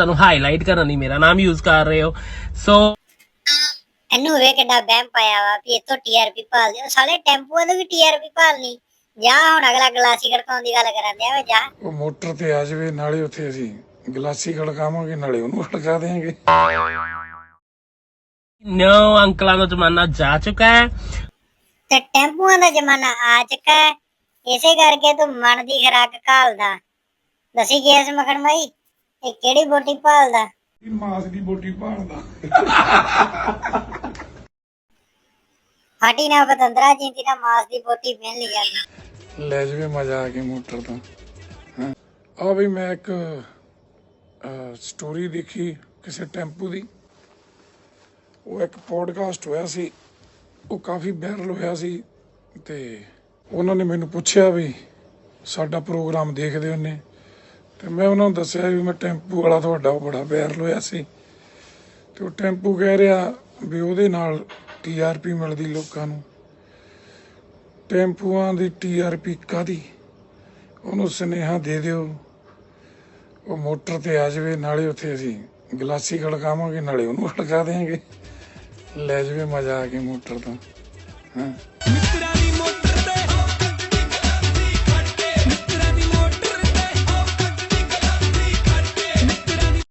ਸਾਨੂੰ ਹਾਈਲਾਈਟ ਕਰਨ ਲਈ ਮੇਰਾ ਨਾਮ ਯੂਜ਼ ਕਰ ਰਹੇ ਹੋ। ਸੋ ਇਹਨੂੰ ਵੇ ਕਿੱਡਾ ਬਹਿਮ ਪਾਇਆ ਵਾ ਵੀ ਇਤੋਂ ਟੀਆਰਪੀ ਭਾਲਦੇ ਹੋ ਸਾਲੇ ਟੈਂਪੂਆਂ ਦੇ ਵੀ ਟੀਆਰਪੀ ਭਾਲਣੀ। ਜਾ ਹੁਣ ਅਗਲਾ ਗਲਾਸੀ ਖੜਕਾਉਣ ਦੀ ਗੱਲ ਕਰਨ ਦਿਆ ਵੇ ਜਾ? ਉਹ ਮੋਟਰ ਤੇ ਆ ਜਾਵੇ ਨਾਲੇ ਉੱਥੇ ਅਸੀਂ ਗਲਾਸੀ ਖੜਕਾਵਾਂਗੇ ਨਾਲੇ ਉਹਨੂੰ ਖੜਕਾ ਦੇਾਂਗੇ ਨੋ ਅੰਕਲਾਂ ਦਾ ਜ਼ਮਾਨਾ ਜਾ ਚੁੱਕਾ ਹੈ। ਤੇ ਟੈਂਪੂਆਂ ਦਾ ਜ਼ਮਾਨਾ ਆ ਚੁੱਕਾ ਹੈ। ਇਸੇ ਕਰਕੇ ਤੂੰ ਮਨ ਦੀ ਖਰਾਕ ਘਾਲਦਾ। ਦਸੀ ਕੇਸ ਮਖਣ ਭਾਈ ਇਹ ਕਿਹੜੀ ਬੋਟੀ ਭਾਲਦਾ? ਮਾਸ ਦੀ ਬੋਟੀ ਭਾਲਦਾ। ਹਾਟੀ ਨਾ ਪਤੰਦਰਾ ਜਿੰਦੀ ਨਾ ਮਾਸ ਦੀ ਬੋਟੀ ਪਹਿਨ ਲਈ ਜਾਂਦੀ। ਲੈ ਜਾਵੇ ਮਜ਼ਾ ਆ ਕੇ ਮੋਟਰ ਤੋਂ। ਹਾਂ? ਆ ਵੀ ਮੈਂ ਇੱਕ ਸਟੋਰੀ ਦੇਖੀ ਕਿਸੇ ਟੈਂਪੂ ਦੀ। ਉਹ ਇੱਕ ਪੋਡਕਾਸਟ ਹੋਇਆ ਸੀ। ਉਹ ਕਾਫੀ ਵਾਇਰਲ ਹੋਇਆ ਸੀ। ਤੇ ਉਹਨਾਂ ਨੇ ਮੈਨੂੰ ਪੁੱਛਿਆ ਵੀ ਸਾਡਾ ਪ੍ਰੋਗਰਾਮ ਦੇਖਦੇ ਹੁੰਨੇ ਤੇ ਮੈਂ ਉਹਨਾਂ ਨੂੰ ਦੱਸਿਆ ਵੀ ਮੈਂ ਟੈਂਪੂ ਵਾਲਾ ਤੁਹਾਡਾ ਉਹ ਬੜਾ ਵਾਇਰਲ ਹੋਇਆ ਸੀ। ਤੇ ਉਹ ਟੈਂਪੂ ਕਹਿ ਰਿਹਾ ਵੀ ਉਹਦੇ ਨਾਲ ਟੀਆਰਪੀ ਮਿਲਦੀ ਲੋਕਾਂ ਨੂੰ। ਟੈਂਪੂਆਂ ਦੀ ਟੀਆਰਪੀ ਕਾਦੀ ਉਹਨੂੰ ਸੁਨੇਹਾ ਦੇ ਦਿਓ। ਉਹ ਮੋਟਰ ਤੇ ਆ ਜਾਵੇ, ਨਾਲੇ ਉੱਥੇ ਅਸੀਂ ਗਲਾਸੀ ਖੜਕਾਵਾਂਗੇ, ਨਾਲੇ ਉਹਨੂੰ ਖੜਕਾ ਦੇਾਂਗੇ ਲੈ ਜਾਵੇ ਮਜ਼ਾ ਆ ਕੇ ਮੋਟਰ ਤੋਂ। ਹਾਂ?